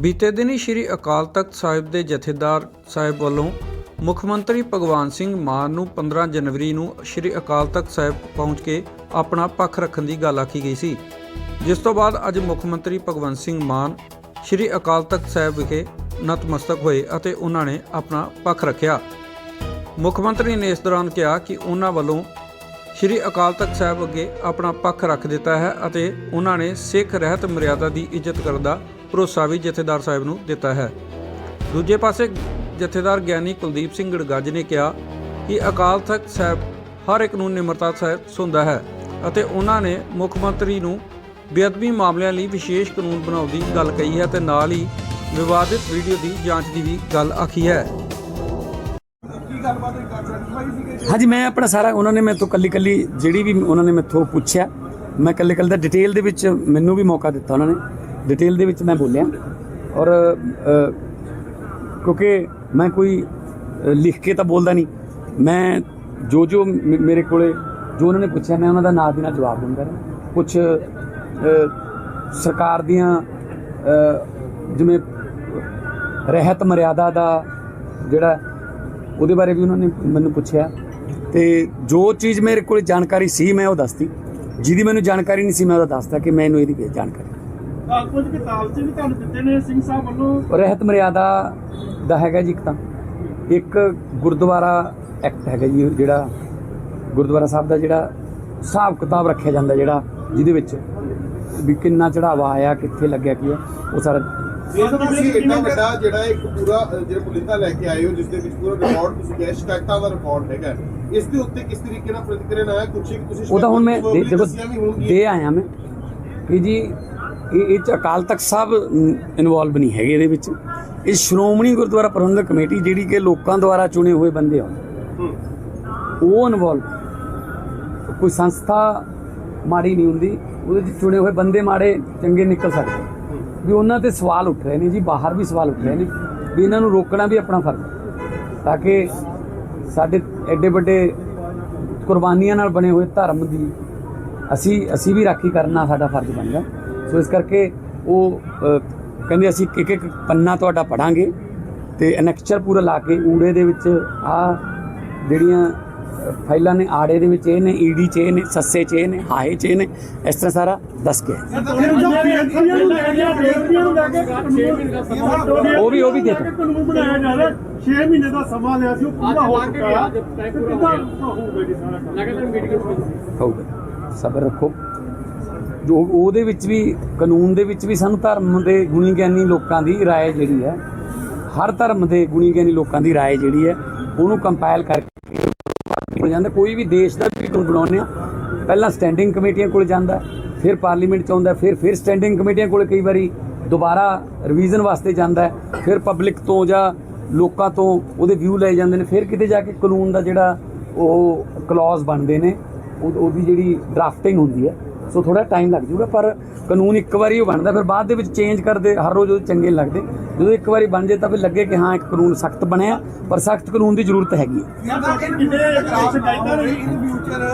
ਬੀਤੇ ਦਿਨੀ ਸ਼੍ਰੀ ਅਕਾਲ ਤਖਤ ਸਾਹਿਬ ਦੇ ਜਥੇਦਾਰ ਸਾਹਿਬ ਵੱਲੋਂ ਮੁੱਖ ਮੰਤਰੀ ਭਗਵਾਨ ਸਿੰਘ ਮਾਨ ਨੂੰ 15 ਜਨਵਰੀ ਨੂੰ ਸ਼੍ਰੀ ਅਕਾਲ ਤਖਤ ਸਾਹਿਬ ਪਹੁੰਚ ਕੇ ਆਪਣਾ ਪੱਖ ਰੱਖਣ ਦੀ ਗੱਲ ਆਖੀ ਗਈ ਸੀ। ਜਿਸ ਤੋਂ ਬਾਅਦ ਅੱਜ ਮੁੱਖ ਮੰਤਰੀ ਭਗਵੰਤ ਸਿੰਘ ਮਾਨ ਸ਼੍ਰੀ ਅਕਾਲ ਤਖਤ ਸਾਹਿਬ ਵਿਖੇ ਨਤਮਸਤਕ ਹੋਏ ਅਤੇ ਉਹਨਾਂ ਨੇ ਆਪਣਾ ਪੱਖ ਰੱਖਿਆ। ਮੁੱਖ ਮੰਤਰੀ ਨੇ ਇਸ ਦੌਰਾਨ ਕਿਹਾ ਕਿ ਉਹਨਾਂ ਵੱਲੋਂ ਸ਼੍ਰੀ ਅਕਾਲ ਤਖਤ ਸਾਹਿਬ ਅੱਗੇ ਆਪਣਾ ਪੱਖ ਰੱਖ ਦਿੱਤਾ ਹੈ ਅਤੇ ਉਹਨਾਂ ਨੇ ਸਿੱਖ ਰਹਿਤ ਮਰਿਆਦਾ ਦੀ ਇੱਜ਼ਤ ਕਰਨ ਦਾ ਭਰੋਸਾ ਵੀ ਜਥੇਦਾਰ ਸਾਹਿਬ ਨੂੰ ਦਿੱਤਾ ਹੈ। ਦੂਜੇ ਪਾਸੇ ਜਥੇਦਾਰ ਗਿਆਨੀ ਕੁਲਦੀਪ ਸਿੰਘ ਗੜਗੱਜ ਨੇ ਕਿਹਾ ਕਿ ਅਕਾਲ ਤਖਤ ਸਾਹਿਬ ਹਰ ਇੱਕ ਨੂੰ ਨਿਮਰਤਾ ਸਹਿਤ ਸੁਣਦਾ ਹੈ ਅਤੇ ਉਹਨਾਂ ਨੇ ਮੁੱਖ ਮੰਤਰੀ ਨੂੰ ਬੇਅਦਬੀ ਮਾਮਲਿਆਂ ਲਈ ਵਿਸ਼ੇਸ਼ ਕਾਨੂੰਨ ਬਣਾਉਣ ਦੀ ਗੱਲ ਕਹੀ ਹੈ ਤੇ ਨਾਲ ਹੀ ਵਿਵਾਦਿਤ ਵੀਡੀਓ ਦੀ ਜਾਂਚ ਦੀ ਵੀ ਗੱਲ ਆਖੀ ਹੈ। ਹਾਂਜੀ, ਮੈਂ ਆਪਣਾ ਸਾਰਾ ਉਹਨਾਂ ਨੇ ਮੇਰੇ ਤੋਂ ਕੱਲੀ ਕੱਲੀ ਜਿਹੜੀ ਵੀ ਉਹਨਾਂ ਨੇ ਮੈਥੋਂ ਪੁੱਛਿਆ, ਮੈਂ ਕੱਲੇ ਕੱਲੇ ਦਾ ਡਿਟੇਲ ਦੇ ਵਿੱਚ ਮੈਨੂੰ ਵੀ ਮੌਕਾ ਦਿੱਤਾ ਉਹਨਾਂ ਨੇ। ਡਿਟੇਲ ਦੇ ਵਿੱਚ ਮੈਂ ਬੋਲਿਆ। ਔਰ ਕਿਉਂਕਿ ਮੈਂ ਕੋਈ ਲਿਖ ਕੇ ਤਾਂ ਬੋਲਦਾ ਨਹੀਂ। ਮੈਂ ਜੋ ਜੋ ਮ- ਮੇਰੇ ਕੋਲੇ ਜੋ ਉਹਨਾਂ ਨੇ ਪੁੱਛਿਆ, ਮੈਂ ਉਹਨਾਂ ਦਾ ਨਾਲ ਦੀ ਨਾਲ ਜਵਾਬ ਦਿੰਦਾ ਰਿਹਾ। ਕੁਝ ਸਰਕਾਰ ਦੀਆਂ ਜਿਵੇਂ ਰਹਿਤ ਮਰਿਆਦਾ ਦਾ ਜਿਹੜਾ, ਉਹਦੇ ਬਾਰੇ ਵੀ ਉਹਨਾਂ ਨੇ ਮੈਨੂੰ ਪੁੱਛਿਆ। ਤੇ ਜੋ ਚੀਜ਼ ਮੇਰੇ ਕੋਲ ਜਾਣਕਾਰੀ ਸੀ, ਮੈਂ ਉਹ ਦੱਸਤੀ। ਜਿਹਦੀ ਮੈਨੂੰ ਜਾਣਕਾਰੀ ਨਹੀਂ ਸੀ, ਮੈਂ ਉਹਦਾ ਦੱਸਦਾ ਕਿ ਮੈਨੂੰ ਇਹਦੀ ਜਾਣਕਾਰੀ ਕੁਝ ਕਿਤਾਬ ਚ ਵੀ ਤੁਹਾਨੂੰ ਦਿੱਤੇ ਨੇ ਸਿੰਘ ਸਾਹਿਬ ਵੱਲੋਂ। ਰਹਿਤ ਮਰਿਆਦਾ ਦਾ ਹੈਗਾ ਜੀ ਇੱਕ ਤਾਂ। ਇੱਕ ਗੁਰਦੁਆਰਾ ਐਕਟ ਹੈਗਾ ਜੀ ਜਿਹੜਾ ਗੁਰਦੁਆਰਾ ਸਾਹਿਬ ਦਾ ਜਿਹੜਾ ਹਿਸਾਬ ਕਿਤਾਬ ਰੱਖਿਆ ਜਾਂਦਾ ਜਿਹੜਾ ਜਿਹਦੇ ਵਿੱਚ ਵੀ ਕਿੰਨਾ ਚੜਾਵਾ ਆਇਆ ਕਿੱਥੇ ਲੱਗਿਆ ਕੀ ਹੈ ਉਹ ਸਾਰਾ ਇਹ ਤਾਂ ਤੁਸੀਂ ਇੰਨਾ ਵੱਡਾ ਜਿਹੜਾ ਇੱਕ ਪੂਰਾ ਜਿਹੜਾ ਪੁਲਿੰਦਾ ਲੈ ਕੇ ਆਏ ਹੋ ਜਿਸ ਦੇ ਵਿੱਚ ਪੂਰਾ ਰਿਕਾਰਡ ਤੁਸੀਂ ਕਿਹਾ ਸ਼ਿਕਾਇਤਾਂ ਦਾ ਰਿਕਾਰਡ ਹੈਗਾ। ਇਸ ਦੇ ਉੱਤੇ ਕਿਸ ਤਰੀਕੇ ਨਾਲ ਪ੍ਰਤੀਕਿਰਿਆ ਆਇਆ? ਇੱਕ ਤੁਸੀਂ ਉਹ ਤਾਂ ਹੁਣ ਮੈਂ ਦੇਖੋ ਦੇ ਆਇਆ ਮੈਂ ਕਿ ਜੀ ਇਹ ਇਹ ਚ ਅਕਾਲ ਤਖਤ ਸਾਹਿਬ ਇਨਵੋਲਵ ਨਹੀਂ ਹੈਗੇ ਇਹਦੇ ਵਿੱਚ। ਇਹ ਸ਼੍ਰੋਮਣੀ ਗੁਰਦੁਆਰਾ ਪ੍ਰਬੰਧਕ ਕਮੇਟੀ ਜਿਹੜੀ ਕਿ ਲੋਕਾਂ ਦੁਆਰਾ ਚੁਣੇ ਹੋਏ ਬੰਦੇ ਆ। ਉਹ ਇਨਵੋਲਵ ਕੋਈ ਸੰਸਥਾ ਮਾੜੀ ਨਹੀਂ ਹੁੰਦੀ। ਉਹਦੇ ਚ ਚੁਣੇ ਹੋਏ ਬੰਦੇ ਮਾੜੇ ਚੰਗੇ ਨਿਕਲ ਸਕਦੇ। ਵੀ ਉਹਨਾਂ ਤੇ ਸਵਾਲ ਉੱਠ ਰਹੇ ਨੇ ਜੀ, ਬਾਹਰ ਵੀ ਸਵਾਲ ਉੱਠ ਰਹੇ ਨੇ ਵੀ ਇਹਨਾਂ ਨੂੰ ਰੋਕਣਾ ਵੀ ਆਪਣਾ ਫਰਜ਼ ਤਾਂ ਕਿ ਸਾਡੇ ਐਡੇ ਵੱਡੇ ਕੁਰਬਾਨੀਆਂ ਨਾਲ ਬਣੇ ਹੋਏ ਧਰਮ ਦੀ ਅਸੀਂ ਅਸੀਂ ਵੀ ਰਾਖੀ ਕਰਨਾ ਸਾਡਾ ਫਰਜ਼ ਬਣਦਾ ਸੋ ਇਸ ਕਰਕੇ ਉਹ ਕਹਿੰਦੇ ਅਸੀਂ ਇੱਕ ਇੱਕ ਪੰਨਾ ਤੁਹਾਡਾ ਪੜਾਂਗੇ ਤੇ ਅਨੈਕਚਰ ਪੂਰਾ ਲਾ ਕੇ ਊੜੇ ਦੇ ਵਿੱਚ ਆ ਜਿਹੜੀਆਂ ਫਾਈਲਾਂ ਨੇ ਆੜੇ ਦੇ ਵਿੱਚ ਇਹ ਨੇ ਈਡੀ ਚ ਇਹ ਨੇ ਸੱਸੇ ਚ ਇਹ ਨੇ ਹਾਏ ਚ ਇਹ ਨੇ ਇਸ ਤਰ੍ਹਾਂ ਸਾਰਾ ਦੱਸ ਕੇ ਉਹ ਵੀ- ਉਹ ਵੀ ਦੇ ਦਿਓ। ਕਾਨੂੰਨ ਬਣਾਇਆ ਜਾ ਰਿਹਾ 6 ਮਹੀਨੇ ਦਾ ਸਮਾਂ ਲਿਆ ਸੀ ਉਹ ਪੂਰਾ ਹੋ ਚੁੱਕਾ ਹੈ ਕਿੱਦਾਂ ਹੋਊਗਾ ਜੀ ਸਾਰਾ ਕੰਮ ਹੋਊਗਾ। ਸਬਰ ਰੱਖੋ। ਉਹਦੇ ਵਿੱਚ ਵੀ ਕਾਨੂੰਨ ਦੇ ਵਿੱਚ ਵੀ ਸਾਨੂੰ ਧਰਮ ਦੇ ਗੁਣੀ ਗਿਆਨੀ ਲੋਕਾਂ ਦੀ رائے ਜਿਹੜੀ ਹੈ ਹਰ ਧਰਮ ਦੇ ਗੁਣੀ ਗਿਆਨੀ ਲੋਕਾਂ ਦੀ رائے ਜਿਹੜੀ ਹੈ ਉਹਨੂੰ ਕੰਪਾਈਲ ਕਰਕੇ ਹੋ ਜਾਂਦਾ ਕੋਈ ਵੀ ਦੇਸ਼ ਦਾ ਵੀ ਕਾਨੂੰਨ ਬਣਾਉਂਦੇ ਆ ਪਹਿਲਾਂ ਸਟੈਂਡਿੰਗ ਕਮੇਟੀਆਂ ਕੋਲ ਜਾਂਦਾ ਹੈ, ਫਿਰ ਪਾਰਲੀਮੈਂਟ ਚ ਆਉਂਦਾ ਹੈ, ਫਿਰ ਫਿਰ ਸਟੈਂਡਿੰਗ ਕਮੇਟੀਆਂ ਕੋਲ ਕਈ ਵਾਰੀ ਦੁਬਾਰਾ ਰਿਵੀਜ਼ਨ ਵਾਸਤੇ ਜਾਂਦਾ ਹੈ, ਫਿਰ ਪਬਲਿਕ ਤੋਂ ਜਾਂ ਲੋਕਾਂ ਤੋਂ ਉਹਦੇ ਵਿਊ ਲਏ ਜਾਂਦੇ ਨੇ ਫਿਰ ਕਿਤੇ ਜਾ ਕੇ ਕਾਨੂੰਨ ਦਾ ਜਿਹੜਾ ਉਹ ਕਲੌਜ਼ ਬਣਦੇ ਨੇ ਉਹ- ਉਹਦੀ ਜਿਹੜੀ ਡਰਾਫਟਿੰਗ ਹੁੰਦੀ ਹੈ ਸੋ ਥੋੜਾ ਟਾਈਮ ਲੱਗ ਜਾਊਗਾ ਪਰ ਕਾਨੂੰਨ ਇੱਕ ਵਾਰੀ ਉਹ ਬਣਦਾ ਫਿਰ ਬਾਅਦ ਦੇ ਵਿੱਚ ਚੇਂਜ ਕਰਦੇ ਹਰ ਰੋਜ਼ ਉਹ ਚੰਗੇ ਨਹੀਂ ਲੱਗਦੇ ਜਦੋਂ ਇੱਕ ਵਾਰੀ ਬਣ ਜੇ ਤਾਂ ਫਿਰ ਲੱਗੇ ਕਿ ਹਾਂ ਇੱਕ ਕਾਨੂੰਨ ਸਖਤ ਬਣਿਆ ਪਰ ਸਖਤ ਕਾਨੂੰਨ ਦੀ ਜ਼ਰੂਟ ਹੈਗੀ ਹੈ ਕਿੰਨੇ ਸ਼ਿਕਾਇਤਾਂ ਨੇ ਇਨ ਫਿਊਚਰ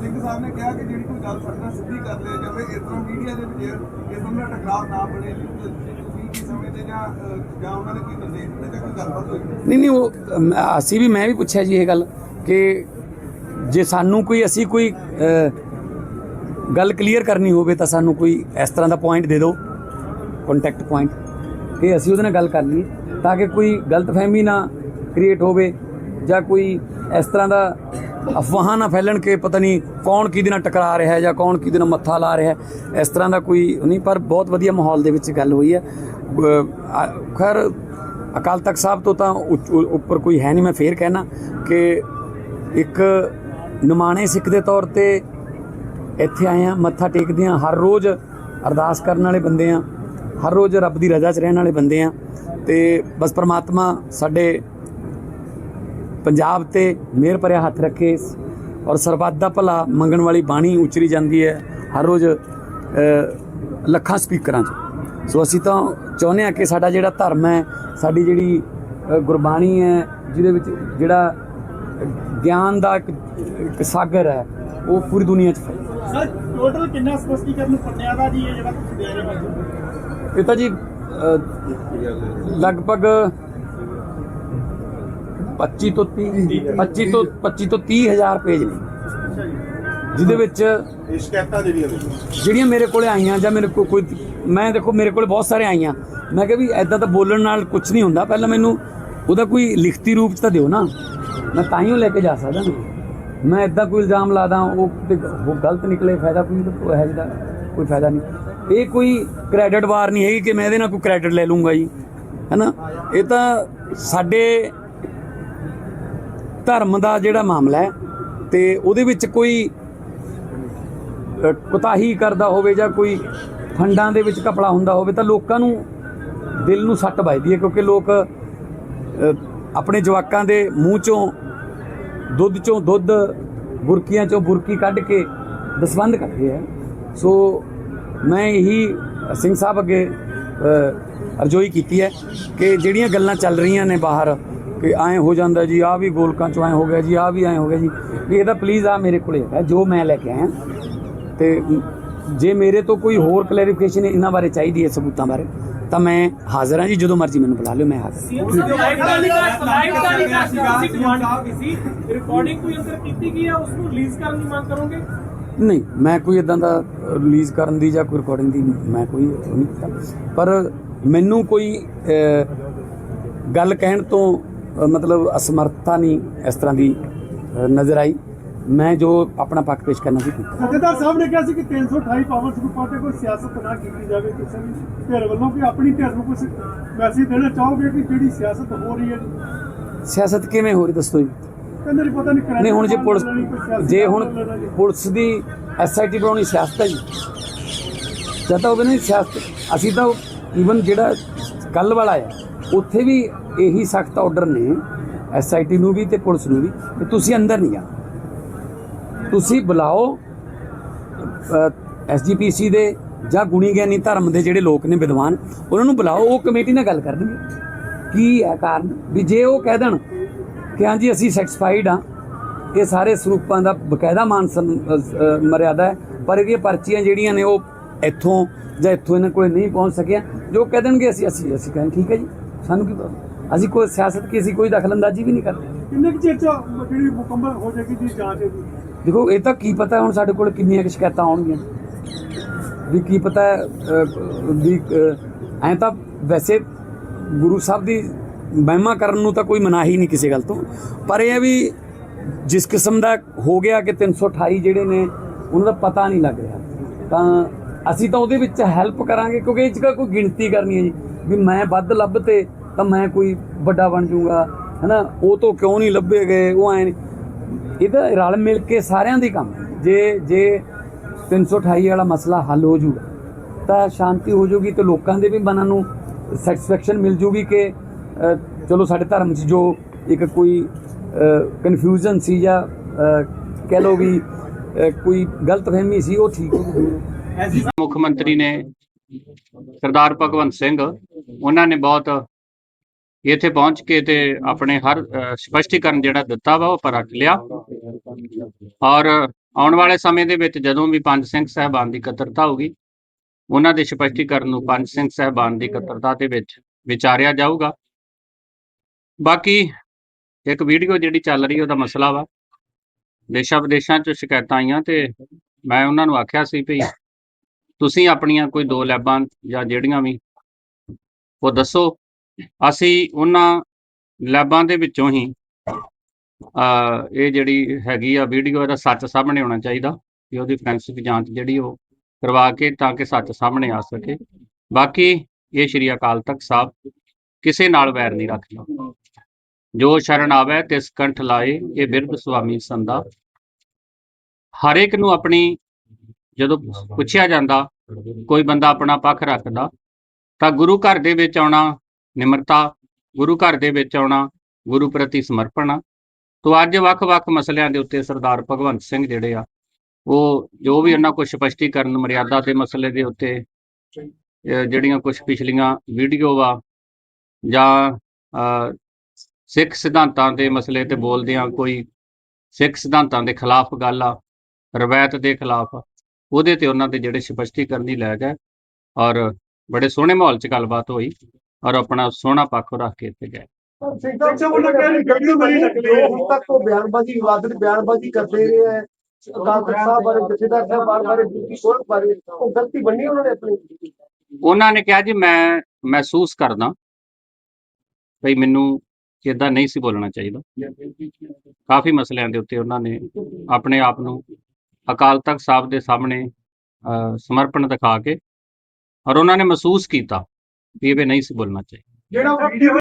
ਸਿੰਘ ਸਾਹਿਬ ਨੇ ਕਿਹਾ ਕਿ ਜਿਹੜੀ ਕੋਈ ਗੱਲ ਸਾਡੇ ਨਾਲ ਸਿੱਧੀ ਕਰ ਲਿਆ ਜਾਵੇ ਇਸ ਤਰ੍ਹਾਂ ਮੀਡੀਆ ਦੇ ਵਿੱਚ ਇਸ ਤਰ੍ਹਾਂ ਦਾ ਟਕਰਾਅ ਨਾ ਬਣੇ ਤੁਸੀਂ ਕੀ ਸਮਝਦੇ ਜਾਂ ਅਹ, ਜਾਂ ਉਹਨਾਂ ਨੇ ਕੋਈ ਨਿਰਦੇਸ਼ ਦਿੱਤੇ ਜਾਂ ਕੋਈ ਗੱਲਬਾਤ ਹੋਈ ਨਹੀਂ ਨਹੀਂ ਉਹ ਅਸੀਂ ਵੀ ਮੈਂ ਵੀ ਪੁੱਛਿਆ ਜੀ ਇਹ ਗੱਲ ਕਿ ਜੇ ਸਾਨੂੰ ਕੋਈ ਅਸੀਂ ਕੋਈ ਗੱਲ ਕਲੀਅਰ ਕਰਨੀ ਹੋਵੇ ਤਾਂ ਸਾਨੂੰ ਕੋਈ ਇਸ ਤਰ੍ਹਾਂ ਦਾ ਪੁਆਇੰਟ ਦੇ ਦਿਓ ਕੰਟੈਕਟ ਪੁਆਇੰਟ ਕਿ ਅਸੀਂ ਉਹਦੇ ਨਾਲ ਗੱਲ ਕਰ ਲਈਏ ਤਾਂ ਕਿ ਕੋਈ ਗਲਤਫਹਿਮੀ ਨਾ ਕ੍ਰੀਏਟ ਹੋਵੇ ਜਾਂ ਕੋਈ ਇਸ ਤਰ੍ਹਾਂ ਦਾ ਅਫਵਾਹਾਂ ਨਾ ਫੈਲਣ ਕਿ ਪਤਾ ਨਹੀਂ ਕੌਣ ਕਿਹਦੇ ਨਾਲ ਟਕਰਾ ਰਿਹਾ ਹੈ ਜਾਂ ਕੌਣ ਕਿਹਦੇ ਨਾਲ ਮੱਥਾ ਲਾ ਰਿਹਾ ਹੈ। ਇਸ ਤਰ੍ਹਾਂ ਦਾ ਕੋਈ ਨਹੀਂ, ਪਰ ਬਹੁਤ ਵਧੀਆ ਮਾਹੌਲ ਦੇ ਵਿੱਚ ਗੱਲ ਹੋਈ ਹੈ। ਖੈਰ, ਅਕਾਲ ਤਖਤ ਸਾਹਿਬ ਤੋਂ ਤਾਂ ਉੱਪਰ ਕੋਈ ਹੈ ਨਹੀਂ, ਮੈਂ ਫੇਰ ਕਹਿਣਾ ਕਿ ਇੱਕ ਨਿਮਾਣੇ ਸਿੱਖ ਦੇ ਤੌਰ ਤੇ ਇੱਥੇ ਆਏ ਆ ਮੱਥਾ ਟੇਕਦੇ ਆ ਹਰ ਰੋਜ਼ ਅਰਦਾਸ ਕਰਨ ਵਾਲੇ ਬੰਦੇ ਆ ਹਰ ਰੋਜ਼ ਰੱਬ ਦੀ ਰਜ਼ਾ 'ਚ ਰਹਿਣ ਵਾਲੇ ਬੰਦੇ ਆ ਤੇ ਬਸ ਪ੍ਰਮਾਤਮਾ ਸਾਡੇ ਪੰਜਾਬ ਤੇ ਮਿਹਰ ਭਰਿਆ ਹੱਥ ਰੱਖੇ ਔਰ ਸਰਬੱਤ ਦਾ ਭਲਾ ਮੰਗਣ ਵਾਲੀ ਬਾਣੀ ਉਚਰੀ ਜਾਂਦੀ ਹੈ ਹਰ ਰੋਜ਼ ਲੱਖਾਂ ਸਪੀਕਰਾਂ 'ਚ। ਸੋ ਅਸੀਂ ਤਾਂ ਚਾਹੁੰਦੇ ਆ ਕਿ ਸਾਡਾ ਜਿਹੜਾ ਧਰਮ ਹੈ, ਸਾਡੀ ਜਿਹੜੀ ਗੁਰਬਾਣੀ ਹੈ, ਜਿਹਦੇ ਵਿੱਚ ਜਿਹੜਾ ਗਿਆਨ ਦਾ ਇੱਕ ਇੱਕ ਸਾਗਰ ਹੈ, ਉਹ ਪੂਰੀ ਦੁਨੀਆ 'ਚ ਫੈਲੇ। ਸਰ ਟੋਟਲ ਕਿੰਨਾ ਸਪਸ਼ਟੀਕਰਨ ਪੰਨਿਆਂ ਦਾ ਜੀ ਇਹ ਜਿਹੜਾ ਤੁਸੀਂ ਦੇ ਰਹੇ ਹੋ? ਇਹ ਤਾਂ ਜੀ ਲਗਭਗ 25 ਤੋਂ 30 25 ਤੋਂ 25 ਤੋਂ 30 ਹਜ਼ਾਰ ਪੇਜ ਨੇ। ਜਿਹਦੇ ਵਿੱਚ ਇਹ ਸ਼ਿਕਾਇਤਾਂ ਜਿਹੜੀਆਂ ਮੇਰੇ ਕੋਲੇ ਆਈਆਂ ਜਾਂ ਮੇਰੇ ਕੋਲ ਕੋਈ ਮੈਂ ਦੇਖੋ ਮੇਰੇ ਕੋਲੇ ਬਹੁਤ ਸਾਰੇ ਆਈਆਂ। ਮੈਂ ਕਿਹਾ ਵੀ ਐਦਾਂ ਤਾਂ ਬੋਲਣ ਨਾਲ ਕੁਝ ਨਹੀਂ ਹੁੰਦਾ। ਪਹਿਲਾਂ ਮੈਨੂੰ ਉਹਦਾ ਕੋਈ ਲਿਖਤੀ ਰੂਪ ਚ ਤਾਂ ਦਿਓ ਨਾ। ਮੈਂ ਤਾਂ ਹੀ ਉਹ ਲੈ ਕੇ ਜਾ ਸਕਦਾ। ਨਾ ਮੈਂ ਐਦਾਂ ਕੋਈ ਇਲਜ਼ਾਮ ਲਾਦਾ, ਉਹ ਤੇ ਉਹ ਗਲਤ ਨਿਕਲੇ, ਫਾਇਦਾ ਕੋਈ ਉਹ ਹੈ ਜਿਹਦਾ ਕੋਈ ਫਾਇਦਾ ਨਹੀਂ। ਇਹ ਕੋਈ ਕ੍ਰੈਡਿਟ ਵਾਰ ਨਹੀਂ ਹੈਗੀ ਕਿ ਮੈਂ ਇਹਦੇ ਨਾਲ ਕੋਈ ਕ੍ਰੈਡਿਟ ਲੈ ਲੂੰਗਾ ਜੀ, ਹੈਨਾ? ਇਹ ਤਾਂ ਸਾਡੇ ਧਰਮ ਦਾ ਜਿਹੜਾ ਮਾਮਲਾ ਹੈ ਤੇ ਉਹਦੇ ਵਿੱਚ ਕੋਈ ਕੁਤਾਹੀ ਕਰਦਾ ਹੋਵੇ ਜਾਂ ਕੋਈ ਫੰਡਾਂ ਦੇ ਵਿੱਚ ਕਪੜਾ ਹੁੰਦਾ ਹੋਵੇ ਤਾਂ ਲੋਕਾਂ ਨੂੰ ਦਿਲ ਨੂੰ ਸੱਟ ਵੱਜਦੀ ਹੈ ਕਿਉਂਕਿ ਲੋਕ ਆਪਣੇ ਜਵਾਕਾਂ ਦੇ ਮੂੰਹ ਚੋਂ ਦੁੱਧ ਚੋਂ ਦੁੱਧ ਬੁਰਕੀਆਂ ਚੋਂ ਬੁਰਕੀ ਕੱਢ ਕੇ ਦਸਵੰਧ ਕਰਦੇ ਆ। ਸੋ ਮੈਂ ਇਹੀ ਸਿੰਘ ਸਾਹਿਬ ਅੱਗੇ ਅ, ਅਰਜ਼ੋਈ ਕੀਤੀ ਹੈ ਕਿ ਜਿਹੜੀਆਂ ਗੱਲਾਂ ਚੱਲ ਰਹੀਆਂ ਨੇ ਬਾਹਰ ਕਿ ਐਂ ਹੋ ਜਾਂਦਾ ਜੀ ਆ ਵੀ ਗੋਲਕਾਂ ਚੋਂ ਐਂ ਹੋ ਗਿਆ ਜੀ ਆ ਵੀ ਐਂ ਹੋ ਗਿਆ ਜੀ ਵੀ ਇਹਦਾ ਪਲੀਜ਼ ਆ ਮੇਰੇ ਕੋਲੇ ਹੈਗਾ ਜੋ ਮੈਂ ਲੈ ਕੇ ਆਇਆ। ਤੇ ਜੇ ਮੇਰੇ ਤੋਂ ਕੋਈ ਹੋਰ ਕਲੈਰੀਫਿਕੇਸ਼ਨ ਇਹਨਾਂ ਬਾਰੇ ਚਾਹੀਦੀ ਹੈ ਸਬੂਤਾਂ ਬਾਰੇ ਤਾਂ ਮੈਂ ਹਾਜ਼ਰ ਹਾਂ ਜੀ ਜਦੋਂ ਮਰਜ਼ੀ ਮੈਨੂੰ ਬੁਲਾ ਲਿਓ ਮੈਂ ਹਾਜ਼ਰ ਹਾਂ। ਰਿਕਾਰਡਿੰਗ ਕੋਈ ਅੰਦਰ ਕੀਤੀ ਗਈ ਹੈ ਉਸ ਨੂੰ ਰਿਲੀਜ਼ ਕਰਨ ਦੀ ਮੰਗ ਕਰੋਗੇ? ਨਹੀਂ ਮੈਂ ਕੋਈ ਇਦਾਂ ਦਾ ਰਿਲੀਜ਼ ਕਰਨ ਦੀ ਜਾਂ ਕੋਈ ਰਿਕਾਰਡਿੰਗ ਦੀ ਮੈਂ ਕੋਈ ਉਹ ਨਹੀਂ ਕੀਤਾ। ਪਰ ਮੈਨੂੰ ਕੋਈ ਗੱਲ ਕਹਿਣ ਤੋਂ ਮਤਲਬ ਅਸਮਰਥਤਾ ਨਹੀਂ ਇਸ ਤਰ੍ਹਾਂ ਦੀ ਨਜ਼ਰ ਆਈ। ਮੈਂ ਜੋ ਆਪਣਾ ਪੱਖ ਪੇਸ਼ ਕਰਨਾ ਸੀ ਕੀਤਾ। ਜਥੇਦਾਰ ਸਾਹਿਬ ਨੇ ਕਿਹਾ ਸੀ ਕਿ 328 ਪਾਵਰ ਗਰੁੱਪਾਂ ਤੇ ਕੋਈ ਸਿਆਸਤ ਨਾ ਕੀਤੀ ਜਾਵੇ ਕਿਸੇ ਵੀ ਧਿਰ ਵੱਲੋਂ ਕਿ ਆਪਣੀ ਧਿਰ ਨੂੰ ਕੁਝ ਮੈਸੇਜ ਦੇਣਾ ਚਾਹੋਗੇ ਕਿ ਜਿਹੜੀ ਸਿਆਸਤ ਹੋ ਰਹੀ ਹੈ? ਸਿਆਸਤ ਕਿਵੇਂ ਹੋ ਰਹੀ ਦੱਸੋ ਜੀ? ਕਹਿੰਦੇ ਨਹੀਂ ਪਤਾ ਨਹੀਂ ਨਹੀਂ ਹੁਣ ਜੇ ਪੁਲਿਸ ਜੇ ਹੁਣ ਪੁਲਿਸ ਦੀ ਐਸਆਈਟੀ ਬਣਾਉਣੀ ਸਿਆਸਤ ਹੈ ਜੀ। ਜਦ ਤਾਂ ਉਹਦੇ ਨਹੀਂ ਸਿਆਸਤ ਅਸੀਂ ਤਾਂ ਈਵਨ ਜਿਹੜਾ ਕੱਲ ਵਾਲਾ ਹੈ ਉੱਥੇ ਵੀ ਇਹੀ ਸਖਤ ਆਰਡਰ ਨੇ ਐਸਆਈਟੀ ਨੂੰ ਵੀ ਤੇ ਪੁਲਿਸ ਨੂੰ ਵੀ ਕਿ ਤੁਸੀਂ ਅੰਦਰ ਨਹੀਂ ਜਾਣਾ। ਤੁਸੀਂ ਬੁਲਾਓ ਐਸਜੀਪੀਸੀ ਦੇ ਜਾਂ ਗੁਣੀ ਗਿਆਨੀ ਧਰਮ ਦੇ ਜਿਹੜੇ ਲੋਕ ਨੇ ਵਿਦਵਾਨ, ਉਹਨਾਂ ਨੂੰ ਬੁਲਾਓ, ਉਹ ਕਮੇਟੀ ਨਾਲ ਗੱਲ ਕਰਨਗੇ। ਕੀ ਹੈ ਕਾਰਨ? ਵੀ ਜੇ ਉਹ ਕਹਿ ਦੇਣ ਕਿ ਹਾਂਜੀ, ਅਸੀਂ ਸੈਟੀਸਫਾਈਡ ਆ ਇਹ ਸਾਰੇ ਸਰੂਪਾਂ ਦਾ ਬਕਾਇਦਾ ਮਾਨ ਮਰਿਆਦਾ ਹੈ, ਪਰ ਇਹਦੀਆਂ ਪਰਚੀਆਂ ਜਿਹੜੀਆਂ ਨੇ ਉਹ ਇੱਥੋਂ ਜਾਂ ਇੱਥੋਂ ਇਹਨਾਂ ਕੋਲੇ ਨਹੀਂ ਪਹੁੰਚ ਸਕਿਆ, ਜੋ ਕਹਿ ਦੇਣਗੇ, ਅਸੀਂ ਅਸੀਂ ਅਸੀਂ ਕਹਿੰਦੇ ਠੀਕ ਹੈ ਜੀ। ਸਾਨੂੰ ਕੀ ਪਤਾ? ਅਸੀਂ ਕੋਈ ਸਿਆਸਤ ਕੀ ਅਸੀਂ ਕੋਈ ਦਖਲਅੰਦਾਜ਼ੀ ਵੀ ਨਹੀਂ ਕਰਦੇ ਕਿੰਨੇ ਚਿਰ ਚ ਜਿਹੜੀ ਮੁਕੰਮਲ ਹੋ ਜਾਏਗੀ ਜੀ ਜਾਂਚ ਇਹਦੀ? ਦੇਖੋ, ਇਹ ਤਾਂ ਕੀ ਪਤਾ ਹੁਣ ਸਾਡੇ ਕੋਲ ਕਿੰਨੀਆਂ ਕੁ ਸ਼ਿਕਾਇਤਾਂ ਆਉਣਗੀਆਂ। ਵੀ ਕੀ ਪਤਾ ਵੀ ਐ ਤਾਂ ਵੈਸੇ ਗੁਰੂ ਸਾਹਿਬ ਦੀ ਮਹਿਮਾ ਕਰਨ ਨੂੰ ਤਾਂ ਕੋਈ ਮਨਾਹੀ ਨਹੀਂ ਕਿਸੇ ਗੱਲ ਤੋਂ। ਪਰ ਇਹ ਹੈ ਵੀ ਜਿਸ ਕਿਸਮ ਦਾ ਹੋ ਗਿਆ ਕਿ 328 ਜਿਹੜੇ ਨੇ, ਉਹਨਾਂ ਦਾ ਪਤਾ ਨਹੀਂ ਲੱਗ ਰਿਹਾ। ਤਾਂ ਅਸੀਂ ਤਾਂ ਉਹਦੇ ਵਿੱਚ ਹੈਲਪ ਕਰਾਂਗੇ, ਕਿਉਂਕਿ ਇਹ 'ਚ ਕੋਈ ਗਿਣਤੀ ਕਰਨੀ ਹੈ ਜੀ। ਵੀ ਮੈਂ ਵੱਧ ਲੱਭ ਤੇ ਤਾਂ ਮੈਂ ਕੋਈ ਵੱਡਾ ਬਣ ਜਾਊਗਾ। ਹੈਨਾ, ਉਹ ਤੋਂ ਕਿਉਂ ਨਹੀਂ ਲੱਭੇ ਗਏ, ਉਹ ਐ ਇਹਦਾ ਰਲ ਮਿਲ ਕੇ ਸਾਰਿਆਂ ਦੀ ਕੰਮ ਹੈ। ਜੇ ਜੇ 328 ਵਾਲਾ ਮਸਲਾ ਹੱਲ ਹੋ ਜੂਗਾ ਤਾਂ ਸ਼ਾਂਤੀ ਹੋ ਜੂਗੀ ਤੇ ਲੋਕਾਂ ਦੇ ਵੀ ਮਨਾਂ ਨੂੰ ਸੈਟੀਸਫੈਕਸ਼ਨ ਮਿਲ ਜੂਗੀ ਕਿ ਚਲੋ ਸਾਡੇ ਧਰਮ 'ਚ ਜੋ ਇੱਕ ਕੋਈ ਕਨਫਿਊਜ਼ਨ ਸੀ ਜਾਂ ਕਹਿ ਲਓ ਵੀ ਅ, ਕੋਈ ਗਲਤਫਹਿਮੀ ਸੀ ਉਹ ਠੀਕ ਹੋ ਗਈ ਮੁੱਖ ਮੰਤਰੀ ਨੇ ਸਰਦਾਰ ਭਗਵੰਤ ਸਿੰਘ ਉਹਨਾਂ ਨੇ ਬਹੁਤ ਇੱਥੇ ਪਹੁੰਚ ਕੇ ਤੇ ਆਪਣੇ ਹਰ ਅ, ਸਪਸ਼ਟੀਕਰਨ ਜਿਹੜਾ ਦਿੱਤਾ ਵਾ ਉਹ ਪਰ ਰੱਖ ਲਿਆ। ਔਰ ਆਉਣ ਵਾਲੇ ਸਮੇਂ ਦੇ ਵਿੱਚ ਜਦੋਂ ਵੀ ਪੰਜ ਸਿੰਘ ਸਹਿਬਾਨ ਦੀ ਇਕੱਤਰਤਾ ਹੋਊਗੀ ਉਹਨਾਂ ਦੇ ਸਪਸ਼ਟੀਕਰਨ ਨੂੰ ਪੰਜ ਸਿੰਘ ਸਹਿਬਾਨ ਦੀ ਇਕੱਤਰਤਾ ਦੇ ਵਿੱਚ ਵਿਚਾਰਿਆ ਜਾਊਗਾ। ਬਾਕੀ ਇੱਕ ਵੀਡੀਓ ਜਿਹੜੀ ਚੱਲ ਰਹੀ ਉਹਦਾ ਮਸਲਾ ਵਾ ਦੇਸ਼ਾਂ ਵਿਦੇਸ਼ਾਂ ਚ ਸ਼ਿਕਾਇਤਾਂ ਆਈਆਂ ਤੇ ਮੈਂ ਉਹਨਾਂ ਨੂੰ ਆਖਿਆ ਸੀ ਵੀ ਤੁਸੀਂ ਆਪਣੀਆਂ ਕੋਈ ਦੋ ਲੈਬਾਂ ਜਾਂ ਜਿਹੜੀਆਂ ਵੀ ਉਹ ਦੱਸੋ। ਅਸੀਂ ਉਹਨਾਂ ਲੈਬਾਂ ਦੇ ਵਿੱਚੋਂ ਹੀ ਅ ਇਹ ਜਿਹੜੀ ਹੈਗੀ ਆ ਵੀਡੀਓ ਇਹਦਾ ਸੱਚ ਸਾਹਮਣੇ ਆਉਣਾ ਚਾਹੀਦਾ ਕਿ ਉਹਦੀ ਫੋਰੈਂਸਿਕ ਜਾਂਚ ਜਿਹੜੀ ਉਹ ਕਰਵਾ ਕੇ ਤਾਂ ਕਿ ਸੱਚ ਸਾਹਮਣੇ ਆ ਸਕੇ। ਬਾਕੀ ਇਹ ਸ਼੍ਰੀ ਅਕਾਲ ਤਖਤ ਸਾਹਿਬ ਕਿਸੇ ਨਾਲ ਵੈਰ ਨਹੀਂ ਰੱਖਦਾ। ਜੋ ਸ਼ਰਨ ਆਵੇ ਤਿਸ ਕੰਠ ਲਾਏ, ਇਹ ਬਿਰਧ ਸੁਆਮੀ ਸੰਦਾ ਹਰ ਇੱਕ ਨੂੰ ਆਪਣੀ ਜਦੋਂ ਪੁੱਛਿਆ ਜਾਂਦਾ, ਕੋਈ ਬੰਦਾ ਆਪਣਾ ਪੱਖ ਰੱਖਦਾ, ਤਾਂ ਗੁਰੂ ਘਰ ਦੇ ਵਿੱਚ ਆਉਣਾ ਨਿਮਰਤਾ, ਗੁਰੂ ਘਰ ਦੇ ਵਿੱਚ ਆਉਣਾ, ਗੁਰੂ ਪ੍ਰਤੀ ਸਮਰਪਣ ਆ। ਤੋ ਅੱਜ ਵੱਖ-ਵੱਖ ਮਸਲਿਆਂ ਦੇ ਉੱਤੇ ਸਰਦਾਰ ਭਗਵੰਤ ਸਿੰਘ ਜਿਹੜੇ ਆ, ਉਹ ਜੋ ਵੀ ਉਹਨਾਂ ਕੋਲ ਸਪਸ਼ਟੀਕਰਨ, ਮਰਿਆਦਾ ਦੇ ਮਸਲੇ ਦੇ ਉੱਤੇ ਜਿਹੜੀਆਂ ਕੁਝ ਪਿਛਲੀਆਂ ਵੀਡੀਓ ਆ, ਜਾਂ ਸਿੱਖ ਸਿਧਾਂਤਾਂ ਦੇ ਮਸਲੇ ਤੇ ਬੋਲਦੇ ਆ, ਕੋਈ ਸਿੱਖ ਸਿਧਾਂਤਾਂ ਦੇ ਖਿਲਾਫ ਗੱਲ ਆ, ਰਵਾਇਤ ਦੇ ਖਿਲਾਫ, ਉਹਦੇ ਤੇ ਉਹਨਾਂ ਦੇ ਜਿਹੜੇ ਸਪਸ਼ਟੀਕਰਨ ਹੀ ਲੈ ਗਏ ਔਰ ਬੜੇ ਸੋਹਣੇ ਮਾਹੌਲ 'ਚ ਗੱਲਬਾਤ ਹੋਈ। ਔਰ ਆਪਣਾ ਸੋਹਣਾ ਪੱਖ ਰੱਖ ਕੇ ਇੱਥੇ ਗਏ। ਸਿੰਘ ਸਾਹਿਬ ਵੱਲੋਂ ਕਹਿ ਰਹੇ ਗੱਡੀ ਬੜੀ ਨਕਲੀ ਹੈ ਹੁਣ ਤੱਕ ਉਹ ਬਿਆਨਬਾਜ਼ੀ ਵਿਵਾਦਿਤ ਬਿਆਨਬਾਜ਼ੀ ਕਰਦੇ ਰਹੇ ਹੈ। ਅਕਾਲ ਤਖਤ ਸਾਹਿਬ ਬਾਰੇ ਜਥੇਦਾਰ ਸਾਹਿਬ ਬਾਰ ਬਾਰੇ ਡਿਊਟੀ ਕੋਲ ਬਾਰੇ ਉਹ ਗਲਤੀ ਬੰਨੀ ਉਹਨਾਂ ਨੇ ਆਪਣੀ। ਉਹਨਾਂ ਨੇ ਕਿਹਾ ਜੀ ਮੈਂ ਮਹਿਸੂਸ ਕਰਦਾ ਭਈ ਮੈਨੂੰ ਇਦਾਂ ਨਹੀਂ ਸੀ ਬੋਲਣਾ ਚਾਹੀਦਾ। ਕਾਫੀ ਮਸਲਿਆਂ ਦੇ ਉੱਤੇ ਉਹਨਾਂ ਨੇ ਆਪਣੇ ਆਪ ਨੂੰ ਅਕਾਲ ਤਖਤ ਸਾਹਿਬ ਦੇ ਸਾਹਮਣੇ ਅਹ, ਸਮਰਪਣ ਦਿਖਾ ਕੇ ਔਰ ਉਹਨਾਂ ਨੇ ਮਹਿਸੂਸ ਕੀਤਾ। ਵੀ ਇਹ ਨਹੀਂ ਸੀ ਬੋਲਣਾ ਚਾਹੀਦਾ।